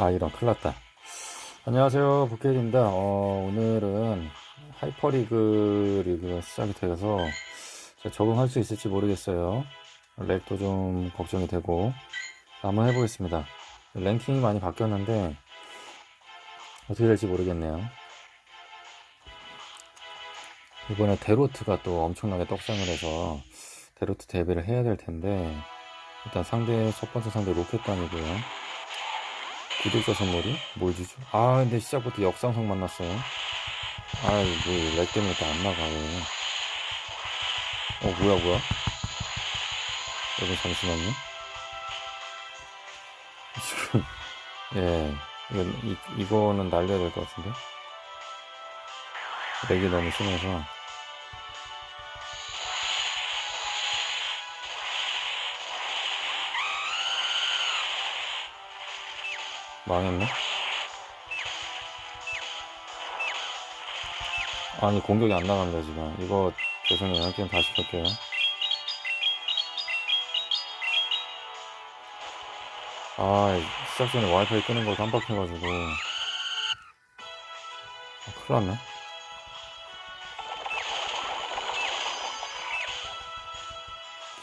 아 이런 큰일 났다. 안녕하세요 부케일입니다. 어, 오늘은 하이퍼리그 리그가 시작이 되어서 적응할 수 있을지 모르겠어요. 렉도 좀 걱정이 되고 한번 해보겠습니다. 랭킹이 많이 바뀌었는데 어떻게 될지 모르겠네요. 이번에 데로트가 또 엄청나게 떡상을 해서 데로트 데뷔를 해야 될 텐데 일단 상대 첫 번째 상대 로켓단이고요 구독자 선물이 뭘 주죠? 아 근데 시작부터 역상성 만났어요. 아이 뭐렉 때문에 또안 나가 왜. 어 뭐야 뭐야? 여러분 잠시만요. 지금 예 이거, 이, 이거는 날려야 될 것 같은데? 렉이 너무 심해서 망했네. 아니 공격이 안 나갑니다 지금. 이거 죄송해요. 게임 다시 켤게요. 아 시작 전에 와이파이 끄는 걸 깜빡해가지고. 아, 큰일 났네.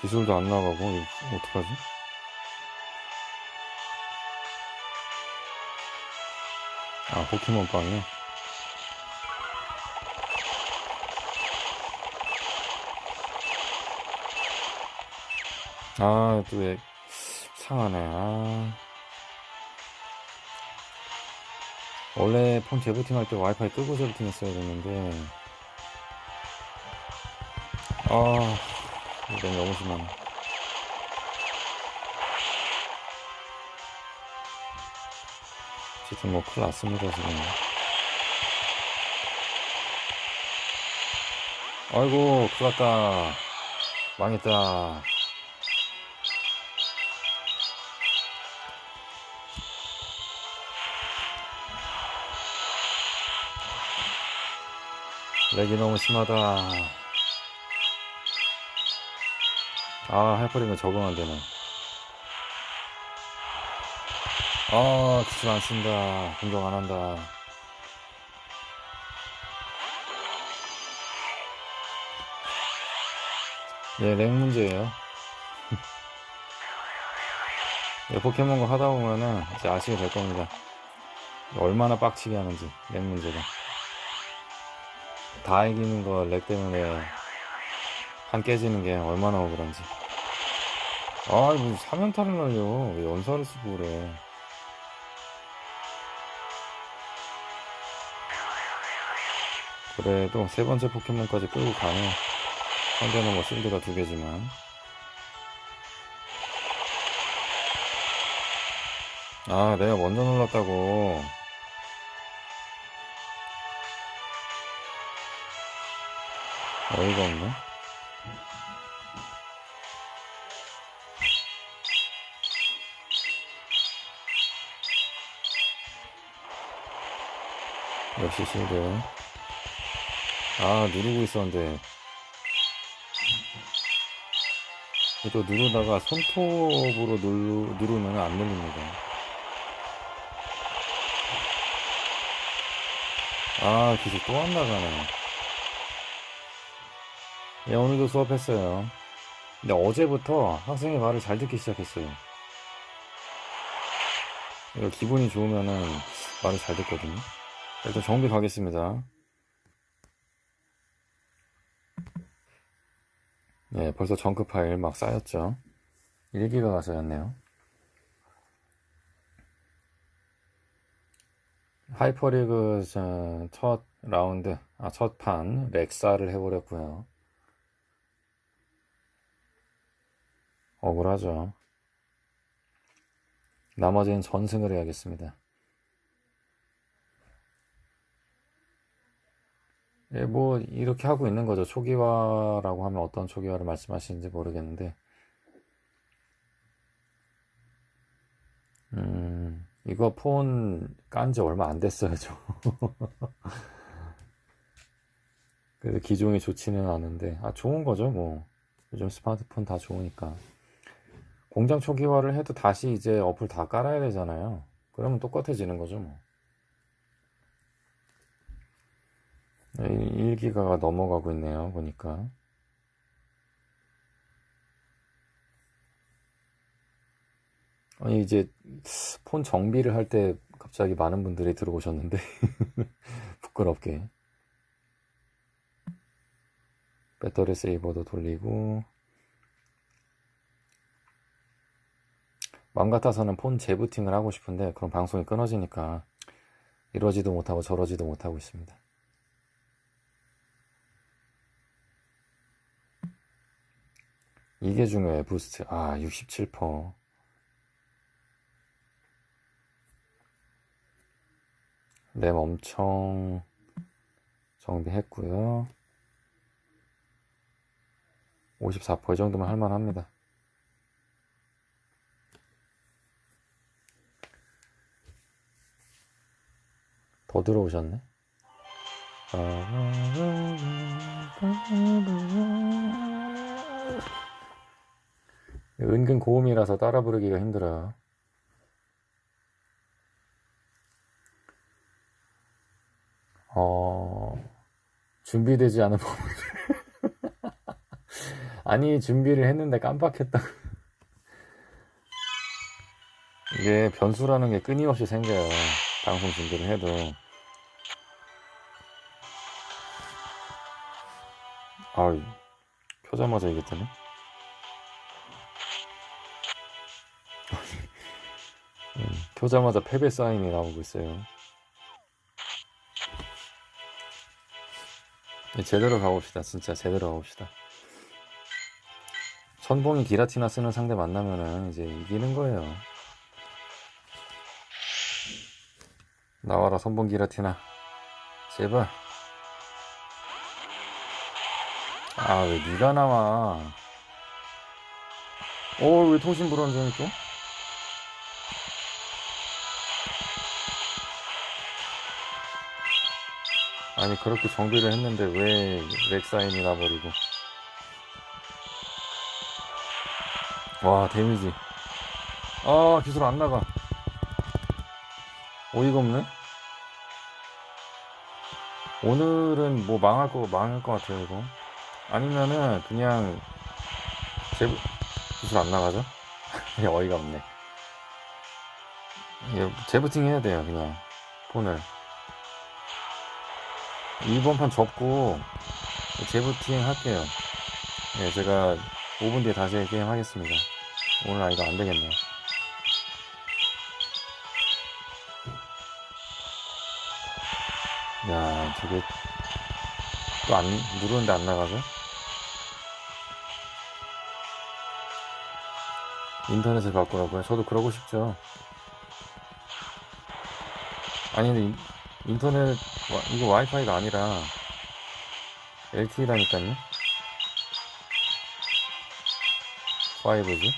기술도 안 나가고 어떡하지? 아 포켓몬 빵이요? 아, 또 왜, 상하네, 아. 원래 폰 재부팅 할 때 와이파이 끄고 재부팅 했어야 됐는데, 아, 이건 너무 심하네. 어쨌든 뭐 큰일 났습니다, 지금. 아이고, 큰일 났다. 망했다. 렉이 너무 심하다. 아, 하이퍼링은 적응 안 되네. 아, 기술 안 쓴다. 공격 안 한다. 예, 렉 문제예요. 예, 포켓몬고 하다 보면은 이제 아시게 될 겁니다. 얼마나 빡치게 하는지, 렉 문제가. 다 이기는 거 렉 때문에 한 깨지는 게 얼마나 억울한지. 아, 뭐 사면타를 날려. 왜 연사를 쓰고 그래. 그래도 세 번째 포켓몬까지 끌고 가네. 상대는 뭐 실드가 두 개지만. 아, 내가 먼저 눌렀다고. 어이가 없네. 역시 실드. 아, 누르고 있었는데. 또 누르다가 손톱으로 누르, 누르면 안 눌립니다. 아, 기술 또안 나가네. 예, 오늘도 수업했어요. 근데 어제부터 학생이 말을 잘 듣기 시작했어요. 기분이 좋으면은 말을 잘 듣거든요. 일단 정비 가겠습니다. 네, 벌써 정크 파일 막 쌓였죠. 1기가 가서였네요. 하이퍼리그 저, 첫 라운드, 아, 첫 판 렉사를 해버렸고요. 억울하죠. 나머지는 전승을 해야겠습니다. 예, 뭐, 이렇게 하고 있는 거죠. 초기화라고 하면 어떤 초기화를 말씀하시는지 모르겠는데, 음, 이거 폰 깐 지 얼마 안 됐어요, 저. 그래서 기종이 좋지는 않은데, 아, 좋은 거죠, 뭐. 요즘 스마트폰 다 좋으니까. 공장 초기화를 해도 다시 이제 어플 다 깔아야 되잖아요. 그러면 똑같아지는 거죠, 뭐. 1기가가 넘어가고 있네요, 보니까. 아니, 이제 폰 정비를 할 때 갑자기 많은 분들이 들어오셨는데, 부끄럽게. 배터리 세이버도 돌리고, 마음 같아서는 폰 재부팅을 하고 싶은데, 그럼 방송이 끊어지니까, 이러지도 못하고 저러지도 못하고 있습니다. 이게 중요해, 부스트. 아, 67%. 램 엄청 정비했고요. 54%이 정도면 할만합니다. 더 들어오셨네. 은근 고음이라서 따라 부르기가 힘들어요. 어, 준비되지 않은 부분. 아니, 준비를 했는데 깜빡했다. 이게 변수라는 게 끊임없이 생겨요. 방송 준비를 해도. 아, 켜자마자. 음, 켜자마자 패배 사인이 나오고 있어요. 네, 제대로 가봅시다. 진짜 제대로 가봅시다. 천봉이 기라티나 쓰는 상대 만나면은 이제 이기는 거예요. 나와라 선봉 기라티나. 제발. 아, 왜 니가 나와? 어, 왜 통신 불안정이 또? 아니 그렇게 정비를 했는데 왜 렉사인이 나버리고. 와 데미지. 아 기술 안 나가. 어이가 없네. 오늘은 뭐 망할 거 망할 것 같아요 이거. 아니면은 그냥 제 기술 안 나가죠? 어이가 없네. 예, 재부팅 해야 돼요 그냥. 폰을 이번 판 접고 재부팅 할게요. 예, 제가 5분 뒤에 다시 게임 하겠습니다. 오늘 아 이거 안 되겠네요. 야, 저게 또 안 누르는데 안 나가죠? 인터넷을 바꾸라고요? 저도 그러고 싶죠. 아니 근데 인- 인터넷 와, 이거 와이파이가 아니라 LTE라니까요? 5G?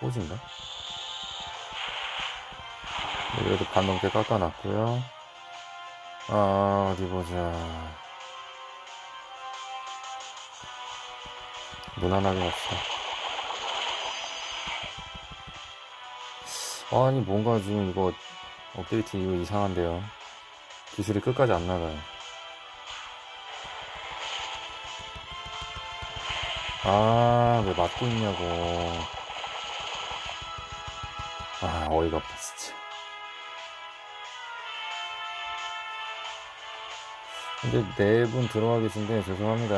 4G인가? 네, 그래도 반 넘게 깎아놨고요. 아 어디 보자. 무난하게 합시다 아니 뭔가 지금 이거 업데이트 이거 이상한데요 기술이 끝까지 안 나가요. 아, 왜 맞고 있냐고. 아, 어이가 없다, 진짜. 근데 네 분 들어와 계신데 죄송합니다.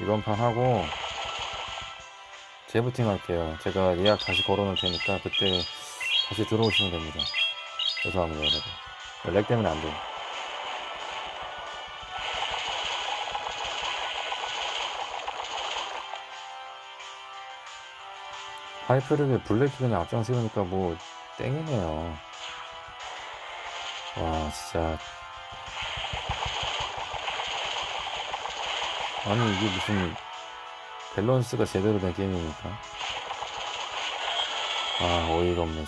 이번 판 하고 재부팅 할게요. 제가 예약 다시 걸어 놓을 테니까 그때 다시 들어오시면 됩니다. 죄송합니다, 여러분. 렉 때문에 안 돼요. 하이프력에 블랙이 그냥 앞장 세우니까 뭐 땡이네요. 와 진짜 아니 이게 무슨 밸런스가 제대로 된 게임입니까? 아 어이가 없네.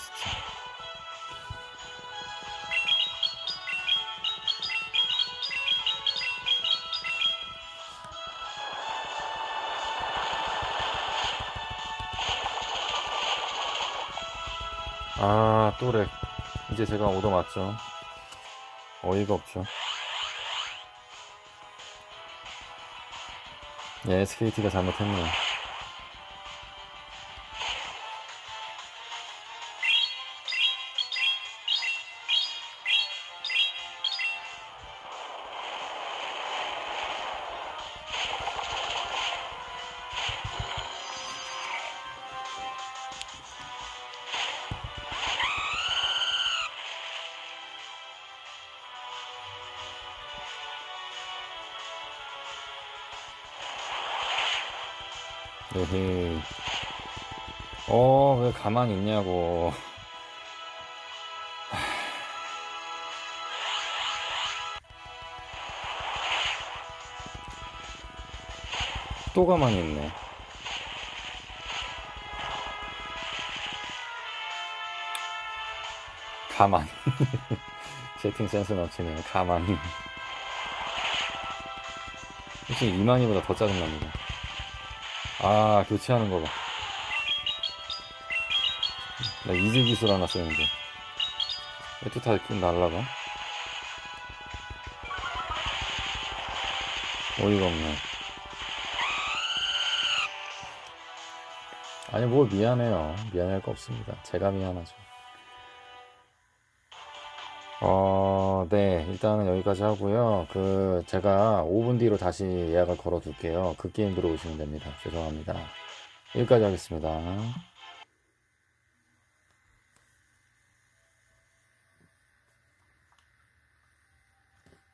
아 또래 이제 제가 오더 맞죠. 어이가 없죠. 예, SKT가 잘못했네요. 에헤이. 어, 왜 가만히 있냐고. 또 가만히 있네. 가만. 채팅 센스 넘치네요. 가만. 솔직히 이만희보다 더 짜증납니다. 아, 교체하는 거 봐. 나 이즈 기술 하나 쓰는데. 왜또다 날라가? 어이가 없네. 아니, 뭐 미안해요. 미안할 거 없습니다. 제가 미안하죠. 어, 네. 일단은 여기까지 하고요. 그, 제가 5분 뒤로 다시 예약을 걸어 둘게요. 그 게임 들어오시면 됩니다. 죄송합니다. 여기까지 하겠습니다.